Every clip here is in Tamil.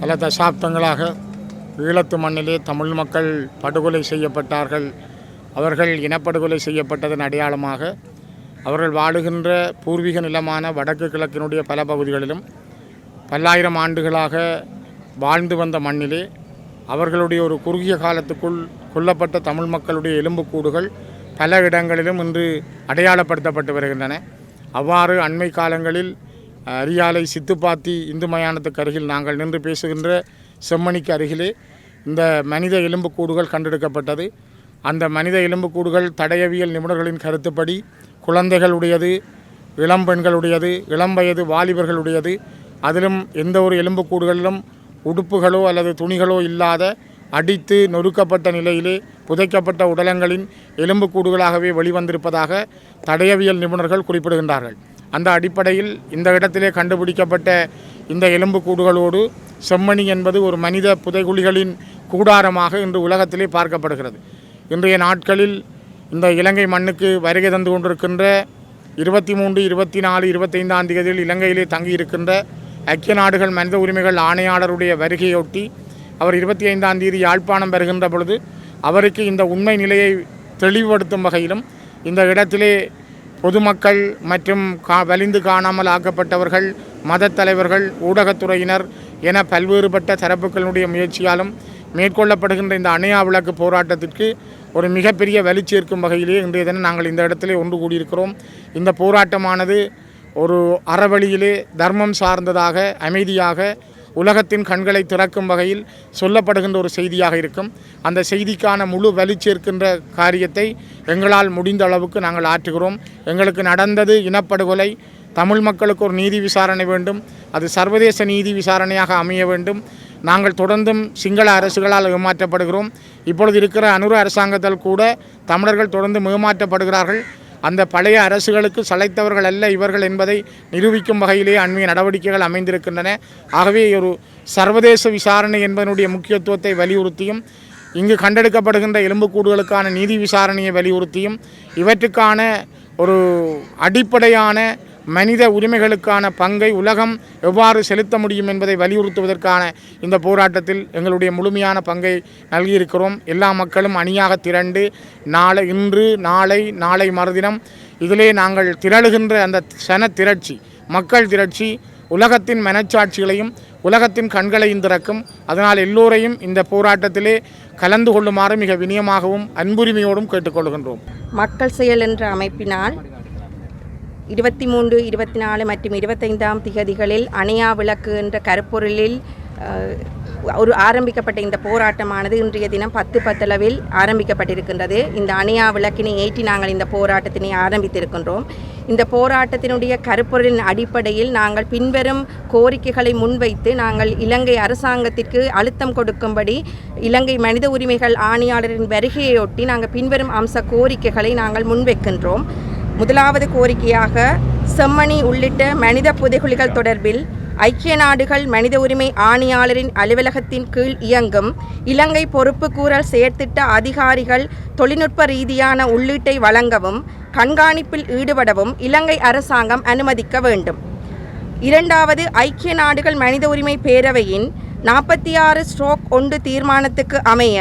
பல தசாப்தங்களாக ஈழத்து மண்ணிலே தமிழ் மக்கள் படுகொலை செய்யப்பட்டார்கள். அவர்கள் இனப்படுகொலை செய்யப்பட்டதன் அடையாளமாக அவர்கள் வாழுகின்ற பூர்வீக நிலமான வடக்கு கிழக்கினுடைய பல பகுதிகளிலும் பல்லாயிரம் ஆண்டுகளாக வாழ்ந்து வந்த மண்ணிலே அவர்களுடைய ஒரு குறுகிய காலத்துக்குள் கொல்லப்பட்ட தமிழ் மக்களுடைய எலும்புக்கூடுகள் பல இடங்களிலும் இன்று அடையாளப்படுத்தப்பட்டு வருகின்றன. அவ்வாறு அண்மை காலங்களில் அரியாலை சித்துப்பாத்தி இந்து மயானத்துக்கு அருகில் நாங்கள் நின்று பேசுகின்ற செம்மணிக்கு அருகிலே இந்த மனித எலும்புக்கூடுகள் கண்டெடுக்கப்பட்டது. அந்த மனித எலும்புக்கூடுகள் தடயவியல் நிபுணர்களின் கருத்துப்படி குழந்தைகளுடையது இளம் பெண்களுடையது இளம் வயது வாலிபர்களுடையது. அதிலும் எந்த ஒரு எலும்புக்கூடுகளிலும் உடுப்புகளோ அல்லது துணிகளோ இல்லாத அடித்து நொறுக்கப்பட்ட நிலையிலே புதைக்கப்பட்ட உடலங்களின் எலும்புக்கூடுகளாகவே வெளிவந்திருப்பதாக தடயவியல் நிபுணர்கள் குறிப்பிடுகின்றார்கள். அந்த அடிப்படையில் இந்த இடத்திலே கண்டுபிடிக்கப்பட்ட இந்த எலும்புக்கூடுகளோடு செம்மணி என்பது ஒரு மனித புதைகுழிகளின் கூடாரமாக இன்று உலகத்திலே பார்க்கப்படுகிறது. இன்றைய நாட்களில் இந்த இலங்கை மண்ணுக்கு வருகை தந்து கொண்டிருக்கின்ற இருபத்தி மூன்று இருபத்தி நாலு இருபத்தைந்தாம் தேதியில் இலங்கையிலே தங்கியிருக்கின்ற ஐக்கிய நாடுகள் மனித உரிமைகள் ஆணையாளருடைய வருகையொட்டி அவர் இருபத்தி ஐந்தாம் தேதி யாழ்ப்பாணம் வருகின்ற பொழுது அவருக்கு இந்த உண்மை நிலையை தெளிவுபடுத்தும் வகையிலும் இந்த இடத்திலே பொதுமக்கள் மற்றும் கா வலிந்து காணாமல் ஆக்கப்பட்டவர்கள் மதத் தலைவர்கள் ஊடகத்துறையினர் என பல்வேறுபட்ட தரப்புகளுடைய முயற்சியாலும் மேற்கொள்ளப்படுகின்ற இந்த அணையா விளக்கு போராட்டத்திற்கு ஒரு மிகப்பெரிய வலி சேர்க்கும் வகையிலே இன்றைய தினம் நாங்கள் இந்த இடத்திலே ஒன்று கூடியிருக்கிறோம். இந்த போராட்டமானது ஒரு அறவழியிலே தர்மம் சார்ந்ததாக அமைதியாக உலகத்தின் கண்களை திறக்கும் வகையில் சொல்லப்படுகின்ற ஒரு செய்தியாக இருக்கும். அந்த செய்திக்கான முழு வலி சேர்க்கின்ற காரியத்தை எங்களால் முடிந்த அளவுக்கு நாங்கள் ஆற்றுகிறோம். எங்களுக்கு நடந்தது இனப்படுகொலை. தமிழ் மக்களுக்கு ஒரு நீதி விசாரணை வேண்டும். அது சர்வதேச நீதி விசாரணையாக அமைய வேண்டும். நாங்கள் தொடர்ந்தும் சிங்கள அரசுகளால் ஏமாற்றப்படுகிறோம். இப்பொழுது இருக்கிற அனுர அரசாங்கத்தால் கூட தமிழர்கள் தொடர்ந்து ஏமாற்றப்படுகிறார்கள். அந்த பழைய அரசுகளுக்கு சளைத்தவர்கள் அல்ல இவர்கள் என்பதை நிரூபிக்கும் வகையிலே அண்மைய நடவடிக்கைகள் அமைந்திருக்கின்றன. ஆகவே ஒரு சர்வதேச விசாரணை என்பதனுடைய முக்கியத்துவத்தை வலியுறுத்தியும் இங்கு கண்டெடுக்கப்படுகின்ற எலும்புக்கூடுகளுக்கான நீதி விசாரணையை வலியுறுத்தியும் இவற்றுக்கான ஒரு அடிப்படையான மனித உரிமைகளுக்கான பங்கை உலகம் எவ்வாறு செலுத்த முடியும் என்பதை வலியுறுத்துவதற்கான இந்த போராட்டத்தில் எங்களுடைய முழுமையான பங்கை நல்கியிருக்கிறோம். எல்லா மக்களும் அணியாக திரண்டு நாளை இன்று நாளை நாளை மறுதினம் இதிலே நாங்கள் திரளுகின்ற அந்த சன திரட்சி மக்கள் திரட்சி உலகத்தின் மனச்சாட்சிகளையும் உலகத்தின் கண்களையும் திறக்கும். அதனால் எல்லோரையும் இந்த போராட்டத்திலே கலந்து கொள்ளுமாறு மிக வினியமாகவும் அன்புரிமையோடும் கேட்டுக்கொள்கின்றோம். மக்கள் செயல் என்ற அமைப்பினால் இருபத்தி மூன்று இருபத்தி நாலு மற்றும் இருபத்தைந்தாம் திகதிகளில் அணையா விளக்கு என்ற கருப்பொருளில் ஒரு ஆரம்பிக்கப்பட்ட இந்த போராட்டமானது இன்றைய தினம் பத்து பத்தளவில் ஆரம்பிக்கப்பட்டிருக்கின்றது. இந்த அணையா விளக்கினை ஏற்றி நாங்கள் இந்த போராட்டத்தினை ஆரம்பித்திருக்கின்றோம். இந்த போராட்டத்தினுடைய கருப்பொருளின் அடிப்படையில் நாங்கள் பின்வரும் கோரிக்கைகளை முன்வைத்து நாங்கள் இலங்கை அரசாங்கத்திற்கு அழுத்தம் கொடுக்கும்படி இலங்கை மனித உரிமைகள் ஆணையாளரின் வருகையொட்டி நாங்கள் பின்வரும் அம்ச கோரிக்கைகளை நாங்கள் முன்வைக்கின்றோம். முதலாவது கோரிக்கையாக செம்மணி உள்ளிட்ட மனித புதைகுழிகள் தொடர்பில் ஐக்கிய நாடுகள் மனித உரிமை ஆணையாளரின் அலுவலகத்தின் கீழ் இயங்கும் இலங்கை பொறுப்புக்கூறல் செயற்திட்ட அதிகாரிகள் தொழில்நுட்ப ரீதியான உள்ளீட்டை வழங்கவும் கண்காணிப்பில் ஈடுபடவும் இலங்கை அரசாங்கம் அனுமதிக்க வேண்டும். இரண்டாவது ஐக்கிய நாடுகள் மனித உரிமை பேரவையின் நாற்பத்தி ஆறு ஸ்ட்ரோக் ஒன்று தீர்மானத்துக்கு அமைய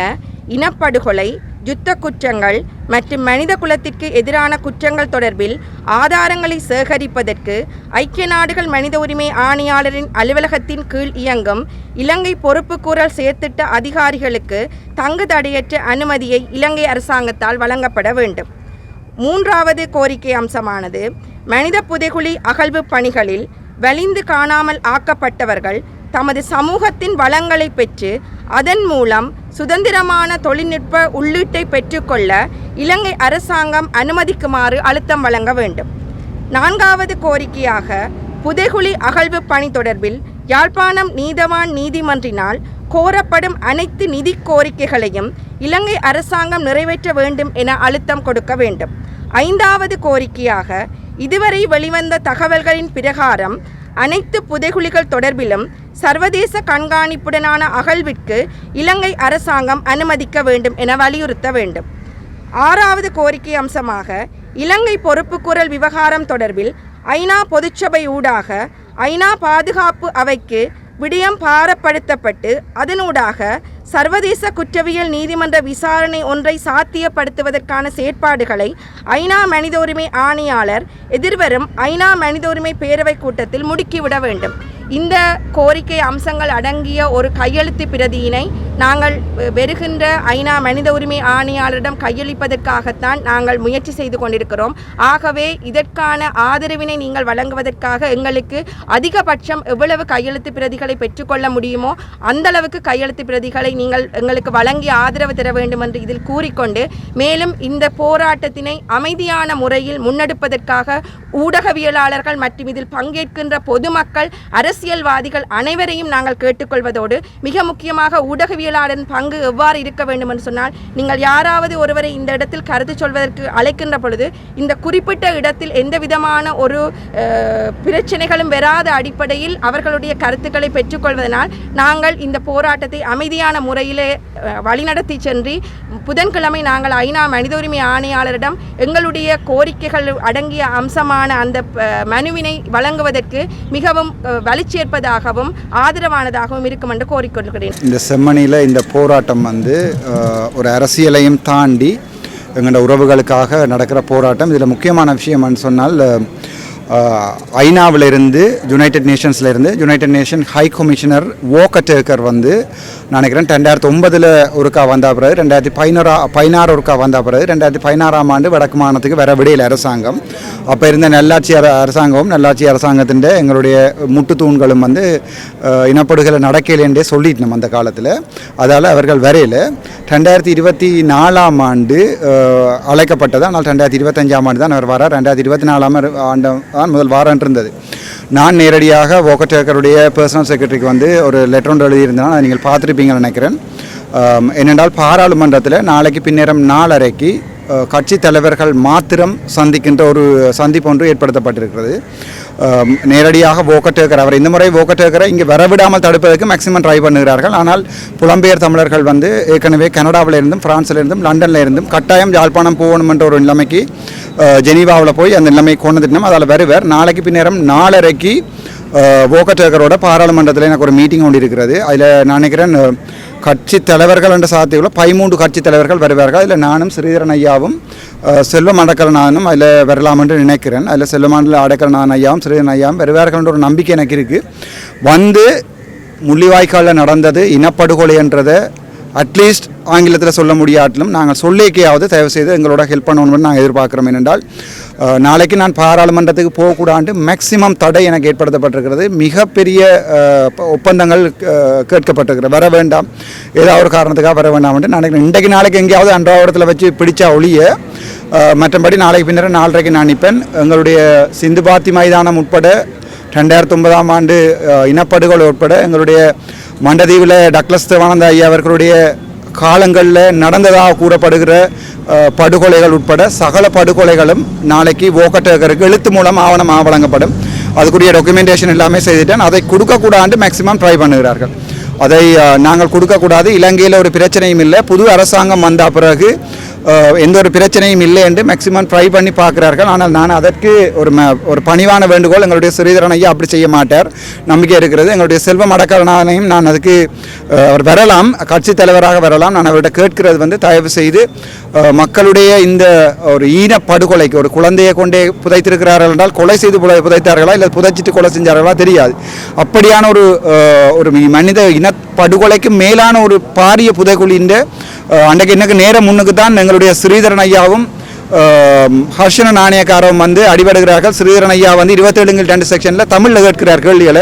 இனப்படுகொலை யுத்த குற்றங்கள் மற்றும் மனித குலத்திற்கு எதிரான குற்றங்கள் தொடர்பில் ஆதாரங்களை சேகரிப்பதற்கு ஐக்கிய நாடுகள் மனித உரிமை ஆணையாளரின் அலுவலகத்தின் கீழ் இயங்கும் இலங்கை பொறுப்புக்கூறல் செயற்திட்ட அதிகாரிகளுக்கு தங்கு தடையற்ற அனுமதியை இலங்கை அரசாங்கத்தால் வழங்கப்பட வேண்டும். மூன்றாவது கோரிக்கை அம்சமானது மனித புதைகுழி அகழ்வு பணிகளில் வலிந்து காணாமல் ஆக்கப்பட்டவர்கள் தமது சமூகத்தின் வளங்களை பெற்று அதன் மூலம் சுதந்திரமான தொழில்நுட்ப உள்ளீட்டை பெற்றுக்கொள்ள இலங்கை அரசாங்கம் அனுமதிக்குமாறு அழுத்தம் வழங்க வேண்டும். நான்காவது கோரிக்கையாக புதைகுழி அகழ்வு பணி தொடர்பில் யாழ்ப்பாணம் நீதவான் நீதிமன்றினால் கோரப்படும் அனைத்து நிதி கோரிக்கைகளையும் இலங்கை அரசாங்கம் நிறைவேற்ற வேண்டும் என அழுத்தம் கொடுக்க வேண்டும். ஐந்தாவது கோரிக்கையாக இதுவரை வெளிவந்த தகவல்களின் பிரகாரம் அனைத்து புதைகுழிகள் தொடர்பிலும் சர்வதேச கண்காணிப்புடனான அகழ்விற்கு இலங்கை அரசாங்கம் அனுமதிக்க வேண்டும் என வலியுறுத்த வேண்டும். ஆறாவது கோரிக்கை அம்சமாக இலங்கை பொறுப்புக்கூறல் விவகாரம் தொடர்பில் ஐநா பொதுச்சபை ஊடாக ஐநா பாதுகாப்பு அவைக்கு விடயம் பாரப்படுத்தப்பட்டு அதனூடாக சர்வதேச குற்றவியல் நீதிமன்ற விசாரணை ஒன்றை சாத்தியப்படுத்துவதற்கான செயற்பாடுகளை ஐநா மனித உரிமை ஆணையாளர் எதிர்வரும் ஐநா மனித உரிமை பேரவை கூட்டத்தில் முடுக்கிவிட வேண்டும். இந்த கோரிக்கை அம்சங்கள் அடங்கிய ஒரு கையெழுத்து பிரதியினை நாங்கள் வெறுகின்ற ஐநா மனித உரிமை ஆணையாளரிடம் கையளிப்பதற்காகத்தான் நாங்கள் முயற்சி செய்து கொண்டிருக்கிறோம். ஆகவே இதற்கான ஆதரவினை நீங்கள் வழங்குவதற்காக எங்களுக்கு அதிகபட்சம் எவ்வளவு கையெழுத்து பிரதிகளை பெற்றுக்கொள்ள முடியுமோ அந்த அளவுக்கு கையெழுத்து பிரதிகளை நீங்கள் எங்களுக்கு வழங்கி ஆதரவு தர வேண்டும் என்று இதில் கூறிக்கொண்டு மேலும் இந்த போராட்டத்தினை அமைதியான முறையில் முன்னெடுப்பதற்காக ஊடகவியலாளர்கள் மற்றும் இதில் பங்கேற்கின்ற பொதுமக்கள் அரசியல்வாதிகள் அனைவரையும் நாங்கள் கேட்டுக்கொள்வதோடு மிக முக்கியமாக ஊடகவியலாளரின் பங்கு எவ்வாறு இருக்க வேண்டும் என்று சொன்னால் நீங்கள் யாராவது ஒருவரை இந்த இடத்தில் கருத்து சொல்வதற்கு அழைக்கின்ற பொழுது இந்த குறிப்பிட்ட இடத்தில் எந்த விதமான ஒரு பிரச்சனைகளும் வராத அடிப்படையில் அவர்களுடைய கருத்துக்களை பெற்றுக்கொள்வதனால் நாங்கள் இந்த போராட்டத்தை அமைதியான முறையிலே வழிநடத்தி சென்று புதன்கிழமை நாங்கள் ஐநா மனித உரிமை ஆணையாளரிடம் எங்களுடைய கோரிக்கைகள் அடங்கிய அம்சமான அந்த மனுவினை வழங்குவதற்கு மிகவும் வலி ஒளிச்சேர்ப்பதாகவும் ஆதரவானதாகவும் இருக்கும் என்று கோரிக்கொள்கிறேன் இந்த செம்மணியில் இந்த போராட்டம் வந்து ஒரு அரசியலையும் தாண்டி எங்களோட உறவுகளுக்காக நடக்கிற போராட்டம். இதில் முக்கியமான விஷயம்னு சொன்னால் ஐநாவிலிருந்து யுனைடெட் நேஷன்ஸ்லேருந்து யுனைடெட் நேஷன் ஹை கமிஷனர் ஓக்கட்டேக்கர் வந்து நினைக்கிறேன் ரெண்டாயிரத்தி ஒன்பதில் ஒருக்கா வந்த பிறகு ரெண்டாயிரத்தி பதினோரா பதினாறு ஒருக்கா வந்த பிறகு ரெண்டாயிரத்தி பதினாறாம் ஆண்டு வடக்கு மாநிலத்துக்கு வர விடையில் அரசாங்கம். அப்போ இருந்த நல்லாட்சி அர அரசாங்கமும் நல்லாட்சி அரசாங்கத்தின் எங்களுடைய முட்டு தூண்களும் வந்து இனப்படுகளை இனப்படுகொலை நடக்கலைன்றே சொல்லிட்டோம் அந்த காலத்தில். அதால் அவர்கள் வரையில் ரெண்டாயிரத்தி இருபத்தி நாலாம் ஆண்டு அழைக்கப்பட்டது. ஆனால் ரெண்டாயிரத்தி இருபத்தஞ்சாம் ஆண்டு தான் அவர் வரார் ரெண்டாயிரத்தி இருபத்தி நாலாம் ஆண்டு தான் முதல் வாரம் இருந்தது. நான் நேரடியாக ஓகட்டேக்கருடைய பர்சனல் செக்ரட்டரிக்கு வந்து ஒரு லெட்டர் ஒன்று எழுதியிருந்தேன். அதை நீங்கள் பார்த்துருப்பீங்கன்னு நினைக்கிறேன். என்னென்றால் பாராளுமன்றத்தில் நாளைக்கு பின்னேரம் நாலரைக்கு கட்சி தலைவர்கள் மாத்திரம் சந்திக்கின்ற ஒரு சந்திப்பு ஒன்று ஏற்படுத்தப்பட்டிருக்கிறது. நேரடியாக ஓக்கட்டேக்கர் அவர் இந்த முறை ஓக்கட்டேக்கரை இங்கே வரவிடாமல் தடுப்பதற்கு மேக்சிமம் ட்ரை பண்ணுகிறார்கள். ஆனால் புலம்பெயர் தமிழர்கள் வந்து ஏற்கனவே கனடாவில் இருந்தும் பிரான்ஸில் இருந்தும் லண்டனில் இருந்தும் கட்டாயம் யாழ்ப்பாணம் போகணும் என்ற ஒரு நிலைமைக்கு ஜெனீவாவில் போய் அந்த நிலைமை கொண்டு வந்துட்டோம் அதில் வருவர். நாளைக்கு பின்னேரம் நாலரைக்கு ஓக்கட்டேக்கரோட பாராளுமன்றத்தில் எனக்கு ஒரு மீட்டிங் ஒன்று இருக்கிறது. அதில் நான் நினைக்கிறேன் கட்சி தலைவர்கள் என்ற சாத்தியங்கள பதிமூன்று கட்சி தலைவர்கள் வருவார்கள். அதில் நானும் ஸ்ரீதரன் ஐயாவும் செல்வம் அடக்கலநாதனும் அதில் வரலாம் என்று நினைக்கிறேன். அதில் செல்வமாண்டில் அடக்கலநாதன் ஐயாவும் ஸ்ரீதரன் ஐயாவும் வருவார்கள் என்ற ஒரு நம்பிக்கை எனக்கு இருக்குது வந்து முள்ளிவாய்க்காலில் நடந்தது இனப்படுகொலை என்றதை அட்லீஸ்ட் ஆங்கிலத்தில் சொல்ல முடியாட்டிலும் நாங்கள் சொல்லிக்கையாவது தயவு செய்து எங்களோட ஹெல்ப் பண்ணணும்னு நாங்கள் எதிர்பார்க்குறோம் ஏனென்றால் நாளைக்கு நான் பாராளுமன்றத்துக்கு போகக்கூடாண்டு மேக்சிமம் தடை எனக்கு ஏற்படுத்தப்பட்டிருக்கிறது. மிகப்பெரிய ஒப்பந்தங்கள் கேட்கப்பட்டிருக்கிறது. வர வேண்டாம். ஏதாவது ஒரு காரணத்துக்காக வர வேண்டாம் என்று நினைக்கிறேன். இன்றைக்கு நாளைக்கு எங்கேயாவது அன்றாவரத்தில் வச்சு பிடிச்சா ஒழிய மற்றபடி நாளைக்கு பின்னர் நாலரைக்கு நான் நிற்பேன். எங்களுடைய சிந்து பாத்தி மைதானம் உட்பட ரெண்டாயிரத்தி ஒன்பதாம் ஆண்டு இனப்படுகொலை உட்பட எங்களுடைய மண்டதீவில் டக்ளஸ் தேவானந்த ஐயா அவர்களுடைய காலங்களில் நடந்ததாக கூறப்படுகிற படுகொலைகள் உட்பட சகல படுகொலைகளும் நாளைக்கு ஓக்கட்டகருக்கு எழுத்து மூலம் ஆவணமாக வழங்கப்படும் அதுக்குரிய டாக்குமெண்டேஷன் எல்லாமே செய்துட்டேன். அதை கொடுக்கக்கூடாது மேக்சிமம் ட்ரை பண்ணுகிறார்கள். அதை நாங்கள் கொடுக்கக்கூடாது. இலங்கையில் ஒரு பிரச்சனையும் இல்லை. புது அரசாங்கம் வந்த பிறகு எந்த ஒரு பிரச்சனையும் இல்லை என்று மேக்சிமம் ட்ரை பண்ணி பார்க்கிறார்கள். ஆனால் நான் அதற்கு ஒரு ம ஒரு பணிவான வேண்டுகோள் எங்களுடைய ஸ்ரீதரன் ஐயா அப்படி செய்ய மாட்டார். நம்பிக்கை இருக்கிறது. எங்களுடைய செல்வம் அடக்கலனாலையும் நான் அதுக்கு அவர் வரலாம். கட்சி தலைவராக வரலாம். நான் அவர்கிட்ட கேட்கிறது வந்து தயவு செய்து மக்களுடைய இந்த ஒரு ஈன படுகொலைக்கு ஒரு குழந்தையை கொண்டே புதைத்திருக்கிறார்கள் என்றால் கொலை செய்து புதைத்தார்களா? இல்லை புதைச்சிட்டு கொலை செஞ்சார்களா? தெரியாது. அப்படியான ஒரு ஒரு மனித இன படுகொலைக்கு மேலான ஒரு பாரிய புதைக்குழின்ற அன்றைக்கு எனக்கு நேரம் முன்னுக்கு தான் எங்களுடைய ஸ்ரீதரன் ஐயாவும் ஹர்ஷன நாணயக்காரவும் வந்து அடிபடுகிறார்கள். ஸ்ரீதரன் ஐயா வந்து இருபத்தேழுங்கில் ரெண்டு செக்ஷனில் தமிழில் கேட்கிறார் கேள்விகளை.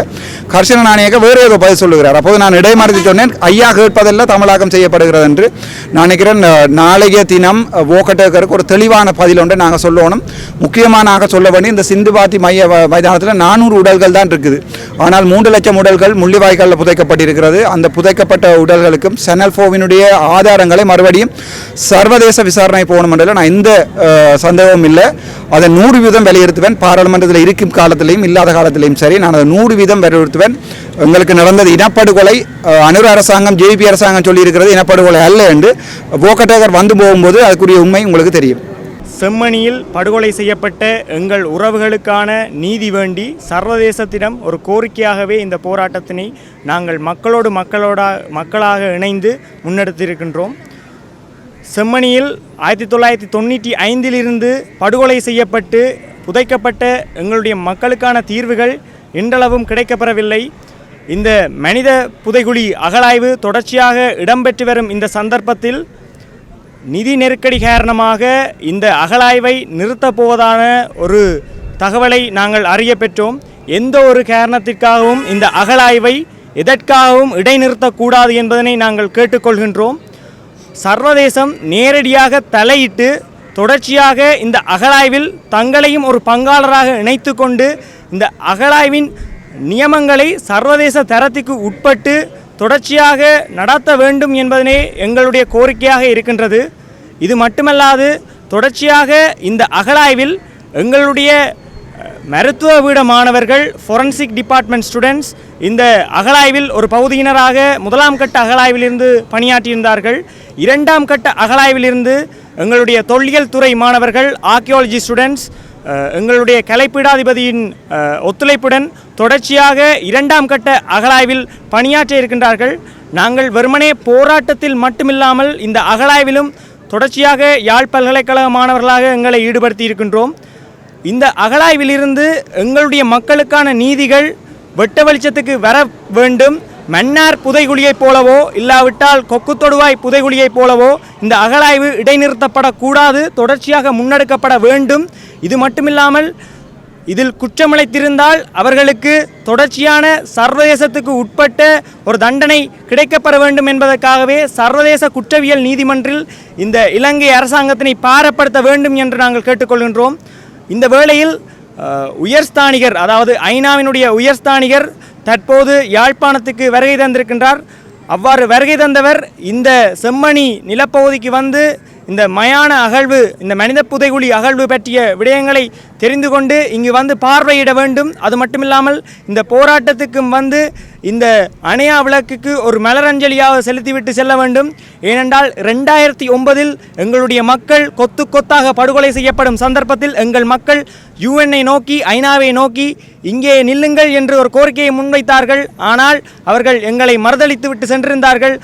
ஹர்ஷன நாணயக்க வேறு ஏதோ பதில் சொல்லுகிறார். அப்போது நான் இடைமறித்து சொன்னேன் ஐயா கேட்பதெல்லாம் தமிழாக்கம் செய்யப்படுகிறது என்று. நான் நினைக்கிறேன் நாளைய தினம் ஓக்கட்டேக்கருக்கு ஒரு தெளிவான பதில் ஒன்றை நாங்கள் சொல்லணும். முக்கியமானாக சொல்ல வேண்டிய இந்த சிந்து பாத்தி மைய வ- மைதானத்தில் நானூறு உடல்கள் தான் இருக்குது. ஆனால் மூன்று லட்சம் உடல்கள் முள்ளிவாய்க்காலில் புதைக்கப்பட்டிருக்கிறது. அந்த புதைக்கப்பட்ட உடல்களுக்கும் செனல் ஃபோவினுடைய ஆதாரங்களை மறுபடியும் சர்வதேச விசாரணை போகணும் என்றால் நான் இந்த சந்தேகமும் இல்லை. அதை நூறு வீதம் வலியுறுத்துவேன் பாராளுமன்றத்தில் இருக்கும் காலத்திலையும் இல்லாத காலத்திலையும் சரி நான் அதை நூறு வீதம் வலியுறுத்துவேன் எங்களுக்கு நடந்தது இனப்படுகொலை. அஹ், அனுர அரசாங்கம் ஜேபி அரசாங்கம் சொல்லியிருக்கிறது இனப்படுகொலை அல்ல என்று. போக்கட்டேகர் வந்து போகும்போது அதுக்குரிய உண்மை உங்களுக்கு தெரியும். செம்மணியில் படுகொலை செய்யப்பட்ட எங்கள் உறவுகளுக்கான நீதி வேண்டி சர்வதேசத்திடம் ஒரு கோரிக்கையாகவே இந்த போராட்டத்தினை நாங்கள் மக்களோடு மக்களோட மக்களாக இணைந்து முன்னெடுத்திருக்கின்றோம். செம்மணியில் ஆயிரத்தி தொள்ளாயிரத்தி தொண்ணூற்றி ஐந்திலிருந்து படுகொலை செய்யப்பட்டு புதைக்கப்பட்ட எங்களுடைய மக்களுக்கான தீர்வுகள் இன்றளவும் கிடைக்கப்பெறவில்லை. இந்த மனித புதைகுழி அகழாய்வு தொடர்ச்சியாக இடம்பெற்று வரும் இந்த சந்தர்ப்பத்தில் நிதி நெருக்கடி காரணமாக இந்த அகழாய்வை நிறுத்தப் போவதான ஒரு தகவலை நாங்கள் அறிய பெற்றோம். எந்த ஒரு காரணத்திற்காகவும் இந்த அகழாய்வை எதற்காகவும் இடைநிறுத்தக்கூடாது என்பதனை நாங்கள் கேட்டுக்கொள்கின்றோம். சர்வதேசம் நேரடியாக தலையிட்டு தொடர்ச்சியாக இந்த அகழாய்வில் தங்களையும் ஒரு பங்காளராக இணைத்து கொண்டு இந்த அகழாய்வின் நியமங்களை சர்வதேச தரத்துக்கு உட்பட்டு தொடர்ச்சியாக நடத்த வேண்டும் என்பதனே எங்களுடைய கோரிக்கையாக இருக்கின்றது. இது மட்டுமல்லாது தொடர்ச்சியாக இந்த அகழாய்வில் எங்களுடைய மருத்துவ வீட மாணவர்கள் ஃபொரன்சிக் டிபார்ட்மெண்ட் ஸ்டூடெண்ட்ஸ் இந்த அகழாய்வில் ஒரு பகுதியினராக முதலாம் கட்ட அகழாய்விலிருந்து பணியாற்றியிருந்தார்கள். இரண்டாம் கட்ட அகழாய்விலிருந்து எங்களுடைய தொல்லியல் துறை மாணவர்கள் ஆர்கியாலஜி ஸ்டூடெண்ட்ஸ் எங்களுடைய கலைப்பீடாதிபதியின் ஒத்துழைப்புடன் தொடர்ச்சியாக இரண்டாம் கட்ட அகழாய்வில் பணியாற்ற இருக்கின்றார்கள். நாங்கள் வெறுமனே போராட்டத்தில் மட்டுமில்லாமல் இந்த அகழாய்விலும் தொடர்ச்சியாக யாழ் பல்கலைக்கழக மாணவர்களாக எங்களை ஈடுபடுத்தி இருக்கின்றோம். இந்த அகழாய்விலிருந்து எங்களுடைய மக்களுக்கான நீதிகள் வெட்ட வெளிச்சத்துக்கு வர வேண்டும். மன்னார் புதைகுழியைப் போலவோ இல்லாவிட்டால் கொக்கு தொடுவாய் புதைகுழியைப் போலவோ இந்த அகழாய்வு இடைநிறுத்தப்படக்கூடாது தொடர்ச்சியாக முன்னெடுக்கப்பட வேண்டும். இது மட்டுமில்லாமல் இதில் குற்றமிழைத்திருந்தால் அவர்களுக்கு தொடர்ச்சியான சர்வதேசத்துக்கு உட்பட்ட ஒரு தண்டனை கிடைக்கப்பெற வேண்டும் என்பதற்காகவே சர்வதேச குற்றவியல் நீதிமன்றில் இந்த இலங்கை அரசாங்கத்தினை பாரப்படுத்த வேண்டும் என்று நாங்கள் கேட்டுக்கொள்கின்றோம். இந்த வேளையில் உயர்ஸ்தானிகர் அதாவது ஐநாவினுடைய உயர்ஸ்தானிகர் தற்போது யாழ்ப்பாணத்துக்கு வருகை தந்திருக்கின்றார். அவ்வாறு வருகை தந்தவர் இந்த செம்மணி நிலப்பகுதிக்கு வந்து இந்த மயான அகழ்வு இந்த மனித புதைகுழி அகழ்வு பற்றிய விடயங்களை தெரிந்து கொண்டு இங்கு வந்து பார்வையிட வேண்டும். அது மட்டுமில்லாமல் இந்த போராட்டத்துக்கும் வந்து இந்த அணையா விளக்குக்கு ஒரு மலரஞ்சலியாக செலுத்திவிட்டு செல்ல வேண்டும். ஏனென்றால் ரெண்டாயிரத்தி ஒன்பதில் எங்களுடைய மக்கள் கொத்து கொத்தாக படுகொலை செய்யப்படும் சந்தர்ப்பத்தில் எங்கள் மக்கள் யுஎன்ஐ நோக்கி ஐநாவை நோக்கி இங்கே நில்லுங்கள் என்று ஒரு கோரிக்கையை முன்வைத்தார்கள். ஆனால் அவர்கள் எங்களை மறுதளித்து விட்டு சென்றிருந்தார்கள்.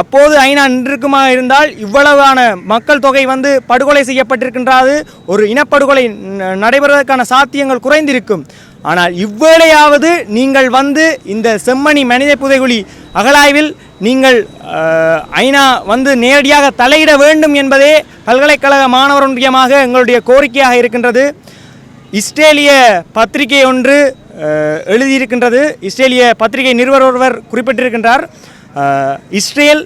அப்போது ஐநா நின்றிருக்குமா இருந்தால் இவ்வளவான மக்கள் தொகை வந்து படுகொலை செய்யப்பட்டிருக்கின்றது. ஒரு இனப்படுகொலை நடைபெறுவதற்கான சாத்தியங்கள் குறைந்திருக்கும். ஆனால் இவ்வேளையாவது நீங்கள் வந்து இந்த செம்மணி மனித புதைகுழி அகழாய்வில் நீங்கள் ஐநா வந்து நேரடியாக தலையிட வேண்டும் என்பதே பல்கலைக்கழக மாணவர் ஒன்றியமாக எங்களுடைய கோரிக்கையாக இருக்கின்றது. இஸ்ரேலிய பத்திரிகை ஒன்று எழுதியிருக்கின்றது. இஸ்ரேலிய பத்திரிகை நிறுவனர் ஒருவர் குறிப்பிட்டிருக்கின்றார். இஸ்ரேல்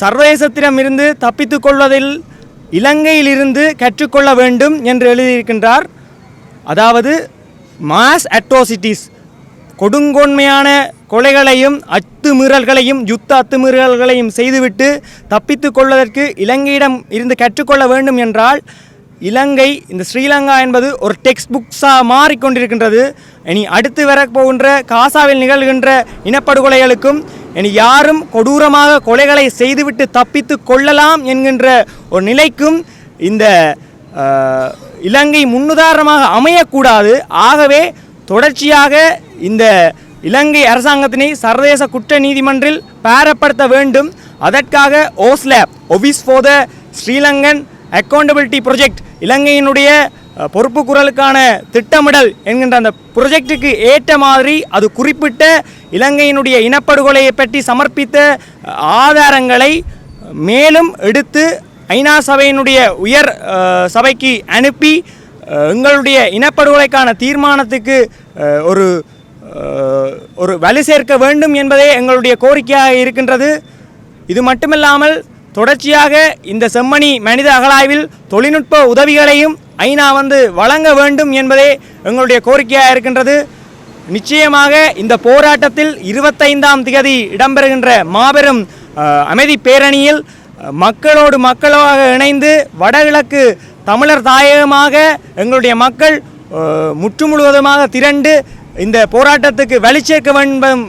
சர்வதேசத்திடமிருந்து தப்பித்து கொள்வதில் இலங்கையிலிருந்து கற்றுக்கொள்ள வேண்டும் என்று எழுதியிருக்கின்றார். அதாவது மாஸ் அட்ரோசிட்டிஸ் கொடுங்கோன்மையான கொலைகளையும் அத்துமீறல்களையும் யுத்த அத்துமீறல்களையும் செய்துவிட்டு தப்பித்து கொள்வதற்கு இலங்கையிடம் இருந்து கற்றுக்கொள்ள வேண்டும் என்றால் இலங்கை இந்த ஸ்ரீலங்கா என்பது ஒரு டெக்ஸ்ட் புக்ஸாக மாறிக்கொண்டிருக்கின்றது. இனி அடுத்து வரப்போகின்ற காசாவில் நிகழ்கின்ற இனப்படுகொலைகளுக்கும் இனி யாரும் கொடூரமாக கொலைகளை செய்துவிட்டு தப்பித்து கொள்ளலாம் என்கின்ற ஒரு நிலைக்கும் இந்த இலங்கை முன்னுதாரணமாக அமையக்கூடாது. ஆகவே தொடர்ச்சியாக இந்த இலங்கை அரசாங்கத்தினை சர்வதேச குற்ற நீதிமன்றில் பேரப்படுத்த வேண்டும். அதற்காக ஓஸ்லேப் office for the Sri Lankan accountability project இலங்கையினுடைய பொறுப்பு குரலுக்கான திட்டமிடல் என்கின்ற அந்த ப்ரொஜெக்டுக்கு ஏற்ற மாதிரி அது குறிப்பிட்ட இலங்கையினுடைய இனப்படுகொலையை பற்றி சமர்ப்பித்த ஆதாரங்களை மேலும் எடுத்து ஐநா சபையினுடைய உயர் சபைக்கு அனுப்பி எங்களுடைய இனப்படுகொலைக்கான தீர்மானத்துக்கு ஒரு ஒரு வலு சேர்க்க வேண்டும் என்பதே எங்களுடைய கோரிக்கையாக இருக்கின்றது. இது மட்டுமில்லாமல் தொடர்ச்சியாக இந்த செம்மணி மனித அகழாய்வில் தொழில்நுட்ப உதவிகளையும் ஐநா வந்து வழங்க வேண்டும் என்பதே எங்களுடைய கோரிக்கையாக இருக்கின்றது. நிச்சயமாக இந்த போராட்டத்தில் இருபத்தைந்தாம் திகதி இடம்பெறுகின்ற மாபெரும் அமைதி பேரணியில் மக்களோடு மக்களாக இணைந்து வடகிழக்கு தமிழர் தாயகமாக எங்களுடைய மக்கள் முற்று முழுவதுமாக திரண்டு இந்த போராட்டத்துக்கு வலிச்சேர்க்க வேண்டும்